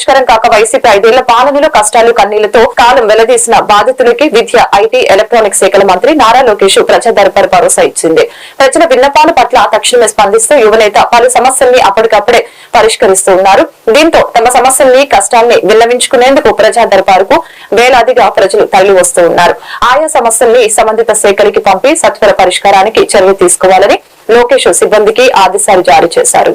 పరిష్కారం కాక వైసీపీ ఐదేళ్ళ పాలనలో కష్టాలు కన్నీళ్ళతో కాలం వెలదీసిన బాధితులకి విద్య ఐటీ ఎలక్ట్రానిక్ శాఖల మంత్రి నారా లోకేష్ ప్రజా దర్బార్ భరోసా ఇచ్చింది. ప్రజల విన్నపాల పట్ల తక్షణమే స్పందిస్తూ యువనేత పలు సమస్యల్ని అప్పటికప్పుడే పరిష్కరిస్తూ ఉన్నారు. దీంతో తమ సమస్యల్ని కష్టాన్ని విన్నవించుకునేందుకు ప్రజా దర్బారుకు వేలాదిగా ప్రజలు తరలి వస్తూ ఉన్నారు. ఆయా సమస్యల్ని సంబంధిత శాఖలకి పంపి సత్వర పరిష్కారానికి చర్య తీసుకోవాలని లోకేష్ సిబ్బందికి ఆదేశాలు జారీ చేశారు.